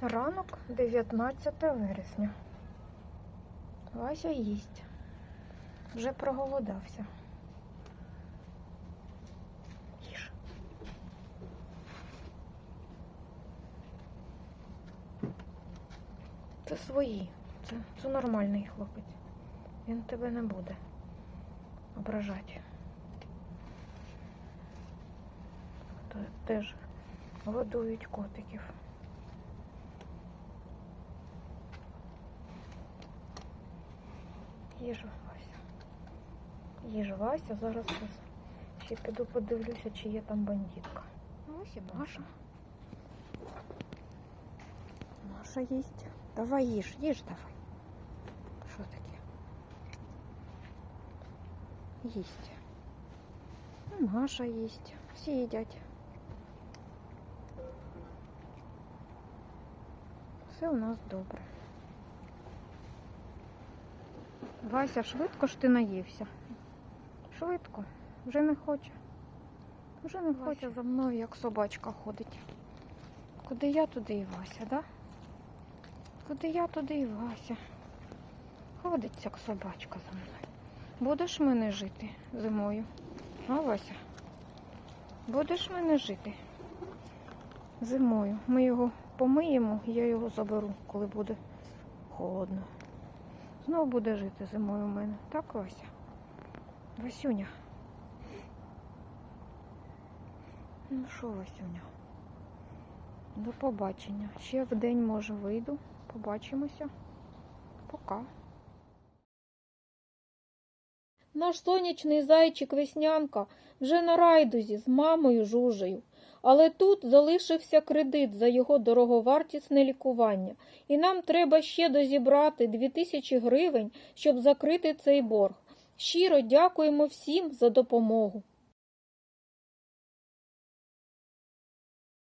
Ранок 19 вересня. Вася їсть. Вже проголодався. Їж. Це свої. Це, це нормальний хлопець. Він тебе не буде ображати. Теж годують котиків. Їж, Вася. Їж, Вася. Зараз я ще піду подивлюся, чи є там бандитка. Ось і Маша. Маша їсть. Давай їж, їж давай. Що таке? Їсть. Ну, Маша їсть. Всі їдять. Все у нас добре. Вася, швидко ж ти наївся. Швидко. Вже не хоче. Вже не хоче за мною, як собачка ходить. Куди я, туди і Вася, да? Куди я, туди і Вася. Ходить, як собачка за мною. Будеш мене жити зимою? А, Вася? Будеш мене жити зимою. Ми його помиємо, я його заберу, коли буде холодно. Знову буде жити зимою у мене. Так, Вася? Васюня. Ну що, Васюня? До побачення. Ще в день, може, вийду. Побачимося. Пока. Наш сонячний зайчик Веснянка вже на райдузі з мамою Жужею. Але тут залишився кредит за його дороговартісне лікування, і нам треба ще дозібрати 2000 гривень, щоб закрити цей борг. Щиро дякуємо всім за допомогу.